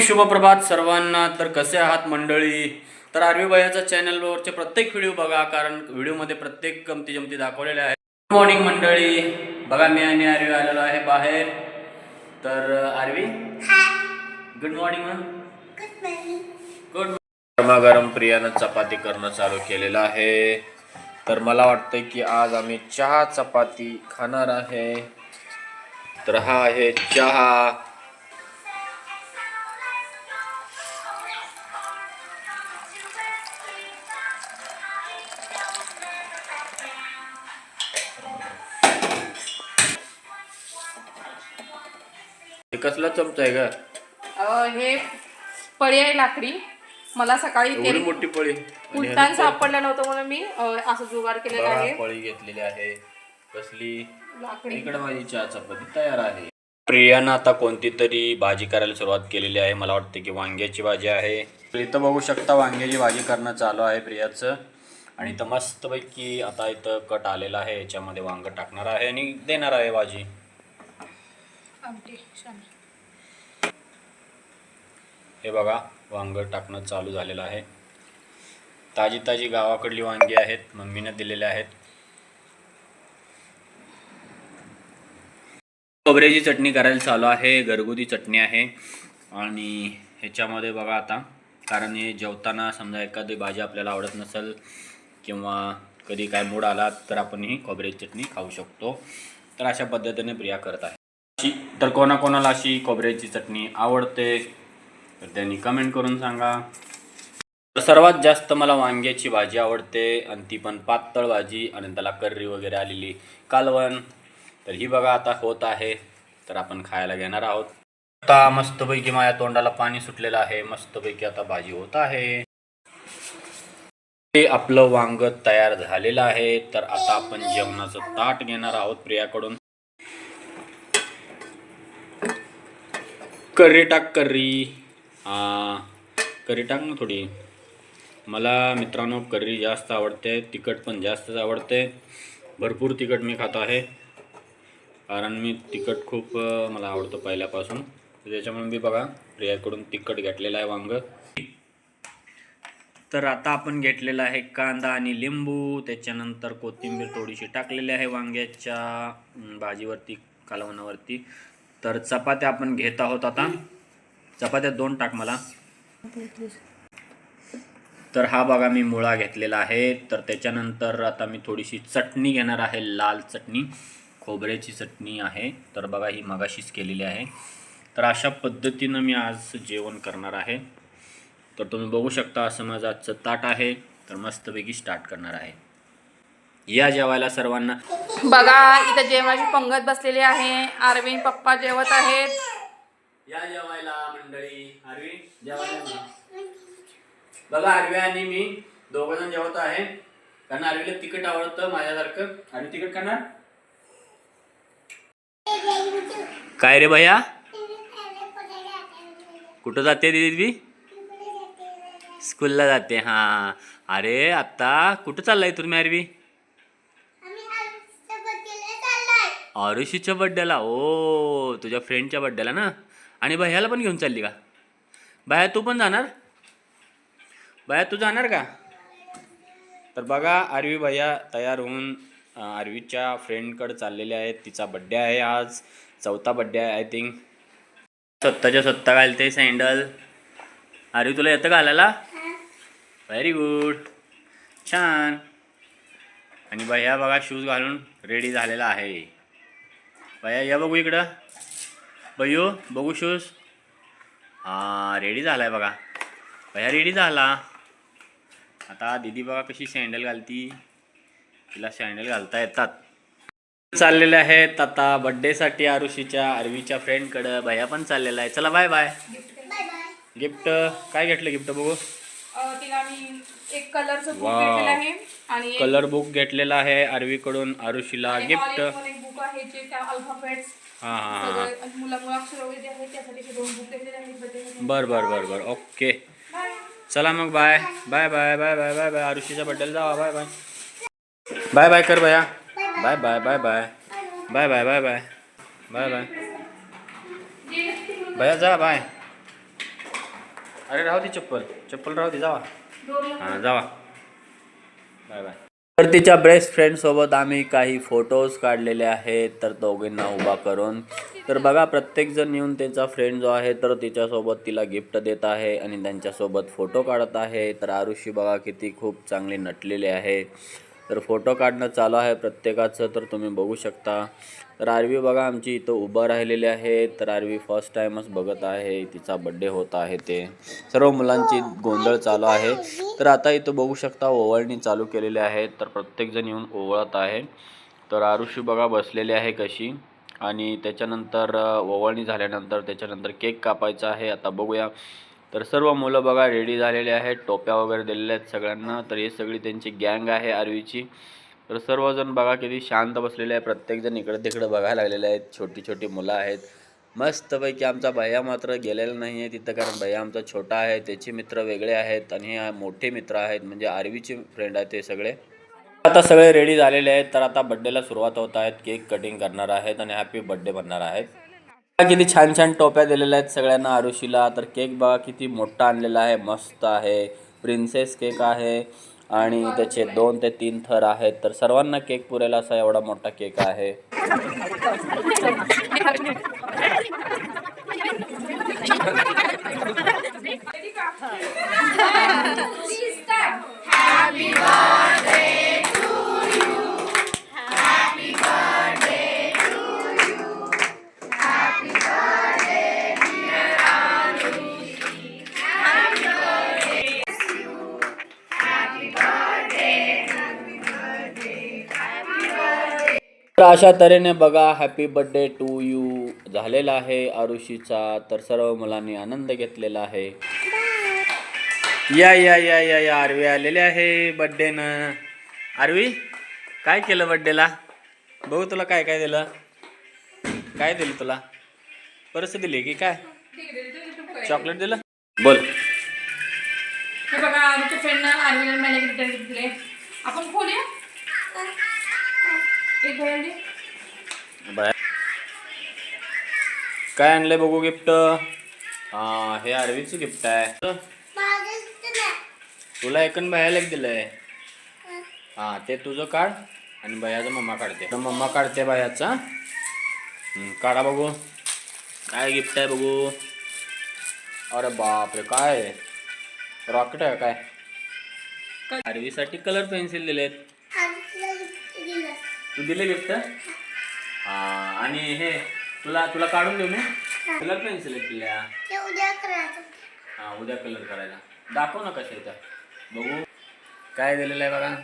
शुभप्रभात सर्वांना. तर कसे आहात मंडळी? तर आरवी भैयाच्या चॅनलवरचे प्रत्येक व्हिडिओ बघा कारण व्हिडिओमध्ये प्रत्येक गमती जमती दाखवलेल्या आहेत. गुड मॉर्निंग मंडळी. बघा मी आणि आरवी आलेलो आहे बाहेर. तर आरवी? गुड मॉर्निंग गुड गरमागरम प्रियानं चपाती करणं चालू केलेलं आहे. तर मला वाटतं की आज आम्ही चहा चपाती खाणार आहे. तर हा आहे चहा. कसला चमचा आहे का अ, हे पळी आहे लाकडी. मला सकाळी एवढी मोठी पळी. आणि उलटान ह्याच्यात सापडलं नव्हतं म्हणून मी अ, असं जुगाड केलेला बघा, आहे. पळी घेतलेली आहे. कसली? लाकडी. इकडे माझी चहा चपाती तयार आहे. प्रियानं आता कोणती तरी भाजी करायला सुरुवात केलेली आहे. मला वाटते की वांग्याची भाजी आहे. तर इथं बघू शकता वांग्याची भाजी करणं चालू आहे प्रियाचं. आणि इथं मस्तपैकी आता इथं कट आलेला आहे. याच्यामध्ये वांग टाकणार आहे आणि देणार आहे भाजी. हे बघा वांग टाकणं चालू झालेलं आहे. ताजी ताजी गावाकडली वांगी आहेत मम्मीनं दिलेले आहेत. खोबऱ्याची चटणी करायला चालू आहे घरगुती चटणी आहे. आणि ह्याच्यामध्ये बघा आता कारण हे जेवताना समजा एखादी भाजी आपल्याला आवडत नसेल किंवा कधी काय मूड आला तर आपण ही खोबऱ्याची चटणी खाऊ शकतो. तर अशा पद्धतीने प्रिया करत आहे. अशी तर कोणाकोणाला अशी खोबऱ्याची चटणी आवडते? तर त्यांनी कमेंट करून सांगा. तर सर्वात जास्त मला वांग्याची भाजी आवडते आणि ती पण पातळ भाजी आणि त्याला कर्री वगैरे आलेली कालवण. तर ही बघा आता होत आहे. तर आपण खायला घेणार आहोत. आता मस्तपैकी माझ्या तोंडाला पाणी सुटलेलं आहे. मस्तपैकी आता भाजी होत आहे. ते आपलं वांग तयार झालेलं आहे. तर आता आपण जेवणाचं ताट घेणार आहोत प्रियाकडून. कर्री टाक कर्री करी टाक ना थोडी. मला मित्रांनो करी जास्त आवडते तिखट पण जास्तच आवडते. भरपूर तिखट मी खातो आहे. कारण मी तिखट खूप मला आवडतं पहिल्यापासून. त्याच्यामुळे मी बघा प्रियाकडून तिखट घेतलेलं आहे वांग. तर आता आपण घेतलेला आहे कांदा आणि लिंबू. त्याच्यानंतर कोथिंबीर थोडीशी टाकलेली आहे वांग्याच्या भाजीवरती कालवणावरती. तर चपात्या आपण घेत आहोत आता. चपात्या दोन टाक मला. तर हा बघा मी मुळा घेतलेला आहे. तर त्याच्यानंतर आता मी थोडीशी चटणी घेणार आहे. लाल चटणी खोबऱ्याची चटणी आहे. तर बघा ही मगाशीच केलेली आहे. तर अशा पद्धतीनं मी आज जेवण करणार आहे. तर तुम्ही बघू शकता असं माझं आजचं ताट आहे. तर मस्तपैकी स्टार्ट करणार आहे. या जेवायला सर्वांना. बघा इथं जेवणाची पंगत बसलेली आहे. अरविंद पप्पा जेवत आहेत. या जेवायला. जेवायला बघा आरवी आणि मी दोघ जण जेवत आहे. कारण आरवीला तिखट आवडतं माझ्यासारखं. आणि तिखट करणार काय रे भैया? कुठं जाते दीदी स्कूलला जाते हा. अरे आता कुठं चाललाय तुम्ही आरवी आरुषीच्या बड्डेला ओ तुझ्या फ्रेंडच्या बड्डेला ना? आणि भैयाला पण घेऊन चालली का? भैया तू पण जाणार? बाया तू जाणार का? तर बघा आरवी भैया तयार होऊन आरवीच्या फ्रेंडकडे चाललेले आहेत. तिचा बड्डे आहे आज. चौथा बड्डे आहे आय थिंक स्वतःच्या स्वतः घालते सँडल आरवी तुला येतं घालायला? व्हेरी गुड छान. आणि भैया बघा शूज घालून रेडी झालेला आहे. भैया या बघू इकडं. भैयो बघू शूज हां रेडी झाला आहे बघा. भैया रेडी झाला. आता दीदी बघा कशी सँडल घालती. तिला सँडल घालता येतात. चाललेले आहेत आता बड्डेसाठी आरुषीच्या आरवीच्या फ्रेंडकडं भैया पण चाललेला आहे. चला बाय बाय गिफ्ट काय घेतलं गिफ्ट बघू? तिला मी एक कलरचं बुक वाव. भेटलेलं आहे आणि कलर बुक घेतलेला आहे आरवीकडून आरुषीला गिफ्ट बुक आहे जे त्या अल्फाबेट्स हां हां हां. बर बर बर बर. ओके चला मग bye bye bye bye bye bye bye आरुषीच्या बड्डेला जावा. बाय बाय बाय बाय कर भया. Bye bye bye bye bye bye bye bye bye bye भया जा बाय अरे राहू दे चप्पल. चप्पल राहू दे जावा. हां जावा. बाय बाय तर तिच्या बेस्ट फ्रेंडसोबत आम्ही काही फोटोज काढलेले आहेत तर दोघींना उभा करून. तर बघा प्रत्येकजण येऊन त्यांचा फ्रेंड जो आहे तर तिच्यासोबत तिला गिफ्ट देत आहे आणि त्यांच्यासोबत फोटो काढत आहे. तर आरुषी बघा किती खूप चांगली नटलेली आहे. तर फोटो काढणं चालू आहे प्रत्येकाचं तर तुम्ही बघू शकता. तर आरवी बघा आमची इथं उभं राहिलेली आहे. तर आरवी फर्स्ट टाईमच बघत आहे. तिचा बड्डे होत आहे ते. सर्व मुलांची गोंधळ चालू आहे. तर आता इथं बघू शकता ओवळणी चालू केलेली आहे. तर प्रत्येकजण येऊन ओवळत आहे. तर आरुषी बघा बसलेली आहे कशी. आणि त्याच्यानंतर ओवळणी झाल्यानंतर त्याच्यानंतर केक कापायचा आहे. आता बघूया. तर सर्व मुलं बघा रेडी झालेले आहेत. टोप्या वगैरे दिलेल्या आहेत सगळ्यांना. तर हे सगळी त्यांची गँग आहे आरवीची. तर सर्वजण बघा किती शांत बसलेले आहे प्रत्येकजण इकडं तिकडं बघायला लागलेले आहेत. छोटी छोटी मुलं आहेत. मस्तपैकी आमचा भैया मात्र गेलेला नाही आहे तिथं कारण भैया आमचा छोटा आहे. त्याचे मित्र वेगळे आहेत आणि हे मोठे मित्र आहेत. म्हणजे आरवीचे फ्रेंड आहेत ते सगळे. आता सगळे रेडी झालेले आहेत. तर आता बड्डेला सुरुवात होत आहेत. केक कटिंग करणार आहेत आणि हॅपी बड्डे बनणार आहेत. किती छान छान टोप्या दिलेल्या आहेत सगळ्यांना आरुषीला. तर केक बघा किती मोठा आणलेला आहे मस्त आहे. प्रिन्सेस केक आहे आणि त्याचे दोन ते तीन थर आहेत. तर सर्वांना केक पुरेल असा एवढा मोठा केक आहे. तर अशा तऱ्हेने बघा हॅपी बर्थडे टू यू झालेला आहे आरुषीचा. तर सर्व मुलांनी आनंद घेतलेला आहे. या या या या या आरवी आलेले आहे बड्डेनं आरवी काय केलं बड्डेला बघू तुला काय काय दिलं? काय दिलं तुला? परस दिली की काय? चॉकलेट दिलं? बोल. हे बघा आमच्या फ्रेंडना आर्मीला मला गिफ्ट दिले आपण खोलूया बाय. काय आणलंय बघू गिफ्ट? हा हे आरवीचं गिफ्ट आहे. तुला एकन भयाला एक दिलंय. हा ते तुझं काढ आणि भयाचं मम्मा काढते. मम्मा काढते भयाचा. हम्म, काढा बघू. काय गिफ्ट आहे बघू. अरे बापरे काय? रॉकेट आहे काय? आरवीसाठी कलर पेन्सिल दिलेत. तू दिले गिफ्ट हा आणि हे तुला तुला काढून देऊ मी? कलर पेन्सिल दिल्या. हा उद्या कलर करायला. दाखव ना कशा इथं बघू. काय दिलेलं आहे बघा.